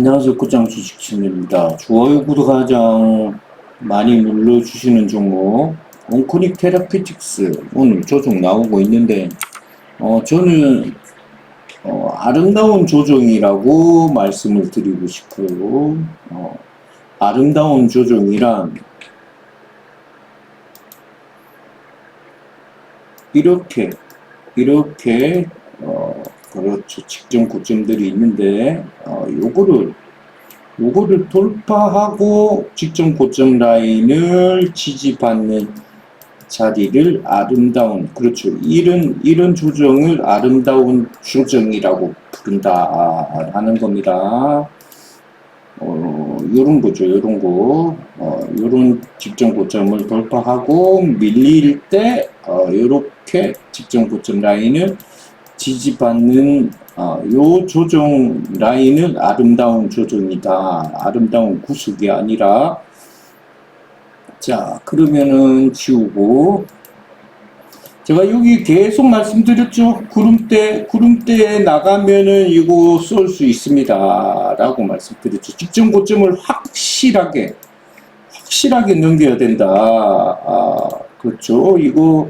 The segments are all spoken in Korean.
안녕하세요. 끝장 주식심입니다. 좋아요, 구독 가장 많이 눌러주시는 종목, 온코닉 테라피틱스. 오늘 조정 나오고 있는데, 어, 저는, 어, 아름다운 조정이라고 말씀을 드리고 싶어요. 어, 아름다운 조정이란, 이렇게, 이렇게, 어, 그렇죠. 직전 고점들이 있는데, 어, 요거를, 요거를 돌파하고 직전 고점 라인을 지지받는 자리를 아름다운, 그렇죠. 이런, 이런 조정을 아름다운 조정이라고 부른다. 하는 겁니다. 어, 요런 거죠. 요런 거. 어, 요런 직전 고점을 돌파하고 밀릴 때, 어, 요렇게 직전 고점 라인을 지지받는 어, 요 조정 라인은 아름다운 조정이다. 아름다운 구속이 아니라 자 그러면은 지우고 제가 여기 계속 말씀드렸죠. 구름대 구름대에 나가면은 이거 쏠 수 있습니다. 라고 말씀드렸죠. 직전 고점을 확실하게 확실하게 넘겨야 된다. 아, 그렇죠. 이거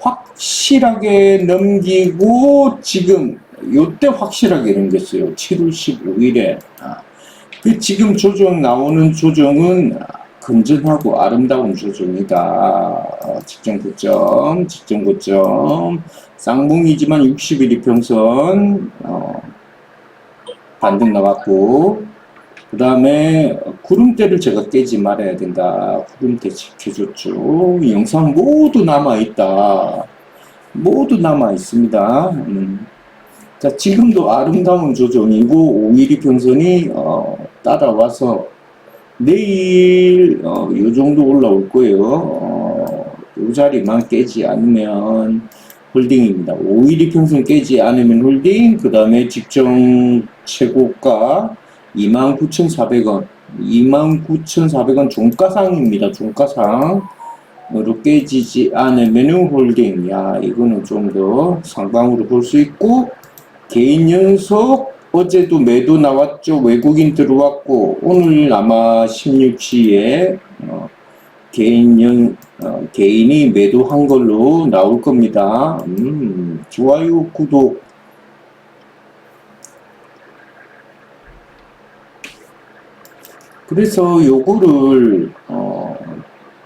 확실하게 넘기고 지금 요때 확실하게 넘겼어요. 7월 15일에. 아, 그 지금 조정 나오는 조정은 건전하고 아름다운 조정이다. 어, 직전 고점, 직전 고점. 쌍봉이지만 60일 이평선 어, 반등 나왔고 그 다음에 구름대를 제가 깨지 말아야 된다. 구름대 지켜줬죠. 이 영상 모두 남아있다. 모두 남아있습니다. 음. 자, 지금도 아름다운 조정이고, 5일이 평선이, 어, 따라와서, 내일, 어, 요 정도 올라올 거예요. 어, 요 자리만 깨지 않으면 홀딩입니다. 5일이 평선 깨지 않으면 홀딩, 그 다음에 직전 최고가 29,400원. 29,400원 종가상입니다. 종가상. 으로 깨지지 않으면 홀딩. 야, 이거는 좀 더 상방으로 볼 수 있고, 개인 연속, 어제도 매도 나왔죠. 외국인 들어왔고, 오늘 아마 16시에, 어, 개인 연, 어, 개인이 매도한 걸로 나올 겁니다. 음, 좋아요, 구독, 그래서 요거를 어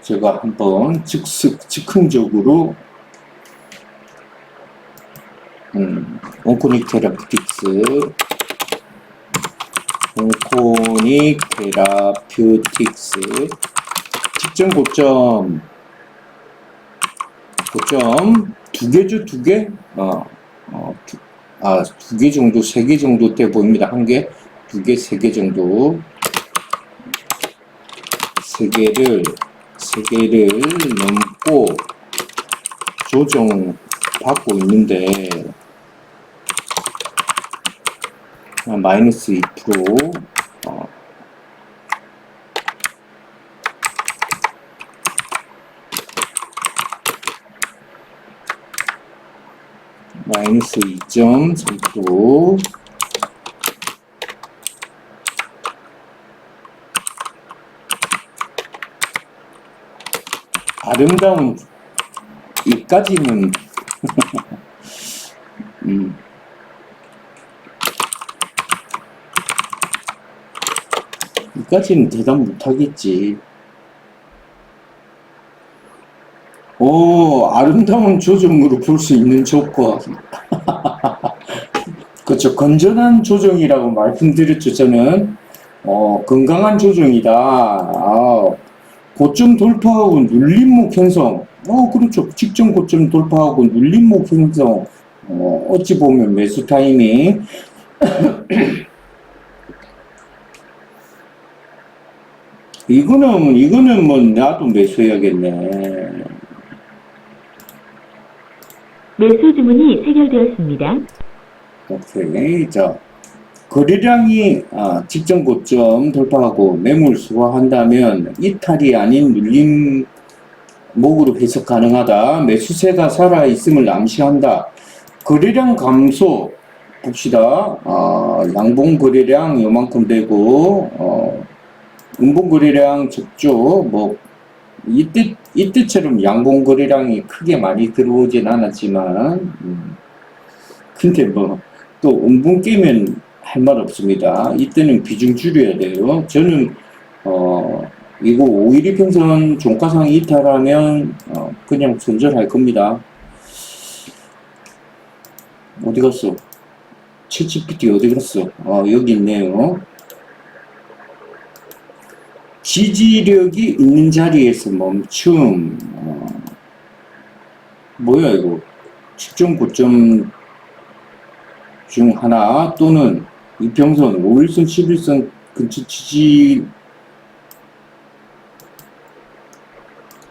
제가 한번 즉석 즉흥적으로 음 온코닉 테라피틱스 온코닉 테라피틱스 직전 고점 고점 두 개죠 두 개? 어, 어, 두, 아, 두 개 정도, 세 개 정도 돼 보입니다. 한 개, 두 개, 세 개 정도. 세 개를 세 개를 넘고 조정 받고 있는데 아, 마이너스 2% 어, 마이너스 2.3% 아름다운 이까지는 음, 이까지는 대답 못하겠지. 오, 아름다운 조정으로 볼 수 있는 조건. 그렇죠. 건전한 조정이라고 말씀드렸죠. 저는 어, 건강한 조정이다. 아, 고점 돌파하고 눌림목 형성. 어, 그렇죠. 직전 고점 돌파하고 눌림목 형성. 어, 어찌 보면 매수 타이밍. 이거는, 이거는 뭐, 나도 매수해야겠네. 매수 주문이 체결되었습니다. 오케이. 자, 거래량이 아, 직전 고점 돌파하고 매물 소화한다면 이탈이 아닌 눌림 목으로 해석 가능하다. 매수세가 살아있음을 암시한다. 거래량 감소 봅시다. 아, 양봉 거래량 요만큼 되고, 어, 음봉 거래량 적죠. 뭐, 이때, 이때처럼 양봉 거래량이 크게 많이 들어오진 않았지만, 음, 근데 뭐, 또 음봉 깨면 할 말 없습니다. 이때는 비중 줄여야 돼요. 저는, 어, 이거 5일 이 평선 종가상 이탈하면, 어, 그냥 손절할 겁니다. 어디 갔어? 챗GPT 어디 갔어? 어, 여기 있네요. 지지력이 있는 자리에서 멈춤. 어, 뭐야, 이거? 측정 고점 중 하나 또는 이평선 5일선, 11선 근처 지지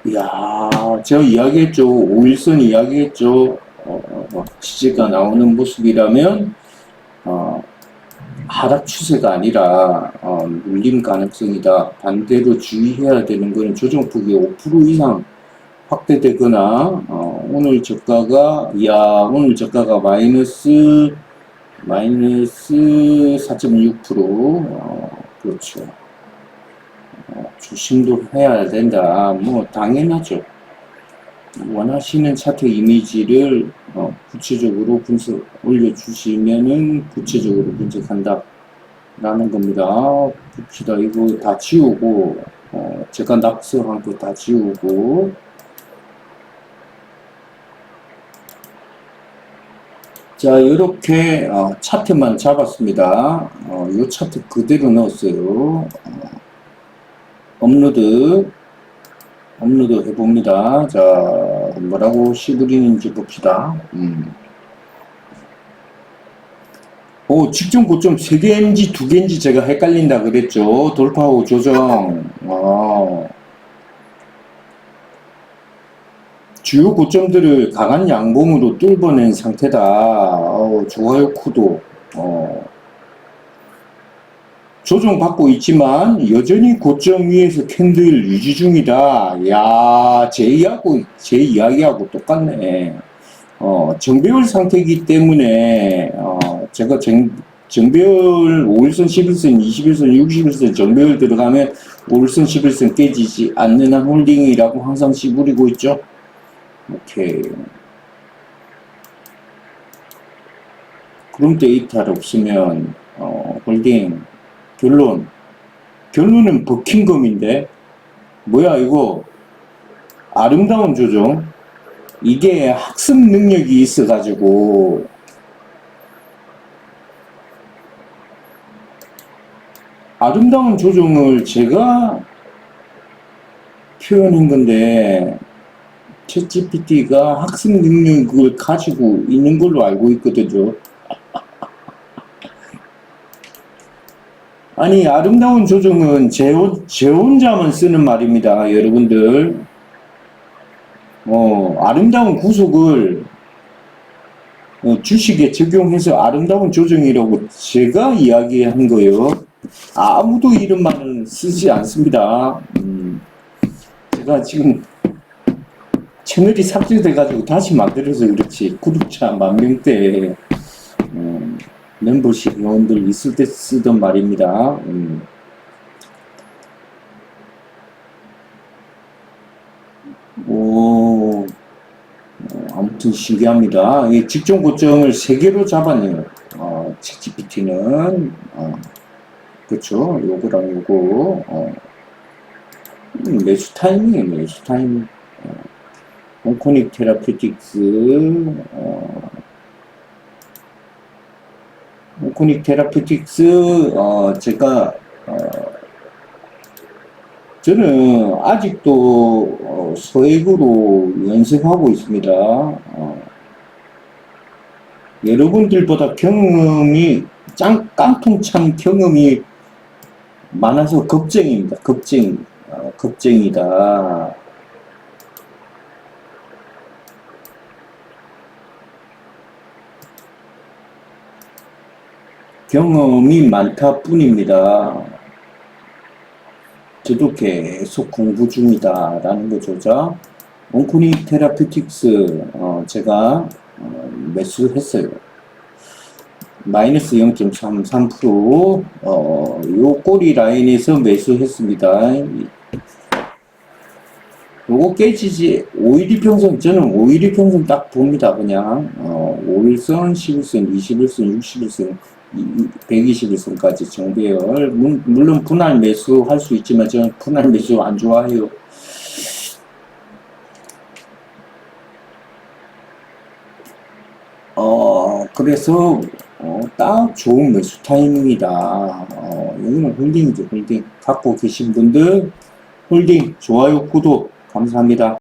이야, 제가 이야기했죠. 5일선 이야기했죠. 어, 어, 지지가 나오는 모습이라면 어, 하락 추세가 아니라 어, 눌림 가능성이다. 반대로 주의해야 되는 것은 조정폭이 5% 이상 확대되거나 어, 오늘 저가가 야 오늘 저가가 마이너스 마이너스 4.6% 어, 그렇죠. 어, 조심도 해야 된다. 뭐 당연하죠. 원하시는 차트 이미지를 어, 구체적으로 분석 올려주시면은 구체적으로 분석한다 라는 겁니다. 봅시다. 이거 다 지우고 어, 제가 낙서한 거 다 지우고 자 이렇게 어, 차트만 잡았습니다. 어, 이 차트 그대로 넣었어요. 어, 업로드 업로드 해봅니다. 자, 뭐라고 시그리는지 봅시다. 음. 오, 직전 고점 3개인지 2개인지 제가 헷갈린다 그랬죠. 돌파 후 조정. 아. 주요 고점들을 강한 양봉으로 뚫어낸 상태다. 어, 좋아요, 구독. 어. 조정받고 있지만 여전히 고점 위에서 캔들 유지 중이다. 야, 제 이야기하고, 제 이야기하고 똑같네. 어, 정배열 상태이기 때문에, 어, 제가 정, 정배열 5일선, 11선, 21선, 61선 정배열 들어가면 5일선, 11선 깨지지 않는 한 홀딩이라고 항상 씨부리고 있죠. 오케이. 그럼 데이터를 없으면, 어, 홀딩. 결론. 결론은 버킹검인데, 뭐야, 이거. 아름다운 조정. 이게 학습 능력이 있어 가지고, 아름다운 조정을 제가 표현한 건데, 챗GPT가 학습 능력을 가지고 있는 걸로 알고 있거든요. 아니, 아름다운 조정은 제, 혼- 제 혼자만 쓰는 말입니다, 여러분들. 어, 아름다운 구속을 어, 주식에 적용해서 아름다운 조정이라고 제가 이야기한 거예요. 아무도 이런 말은 쓰지 않습니다. 음, 제가 지금 채널이 삭제돼가지고 다시 만들어서 그렇지. 구독자 만 명대 음, 멤버십 회원들 있을 때 쓰던 말입니다. 음. 오, 어, 아무튼 신기합니다. 이 직전 고점을 세 개로 잡았네요. 어, 챗GPT는 어, 그렇죠. 요거랑 요거 어, 음, 매수 타이밍이에요. 매수 타이밍. 어, 온코닉 테라피틱스 어, 온코닉 테라피틱스 어, 제가 어, 저는 아직도 어, 소액으로 연습하고 있습니다. 어, 여러분들보다 경험이 짱 깡통찬 경험이 많아서 겁쟁입니다. 겁쟁이, 어, 겁쟁이다. 경험이 많다 뿐입니다. 저도 계속 공부 중이다 라는 거죠. 자, 온코닉 테라피틱스 어, 제가 어, 매수했어요. 마이너스 0.33%, 어, 요 꼬리 라인에서 매수했습니다. 요거 깨지지, 5일 이 평선, 저는 5일 이 평선 딱 봅니다, 그냥. 어, 5일선, 11선, 21선, 61선, 121선까지 정배열. 물- 물론 분할 매수 할 수 있지만 저는 분할 매수 안 좋아해요. 어, 그래서, 어, 딱 좋은 매수 타이밍이다. 어, 여기는 홀딩이죠, 홀딩. 갖고 계신 분들, 홀딩, 좋아요, 구독, 감사합니다.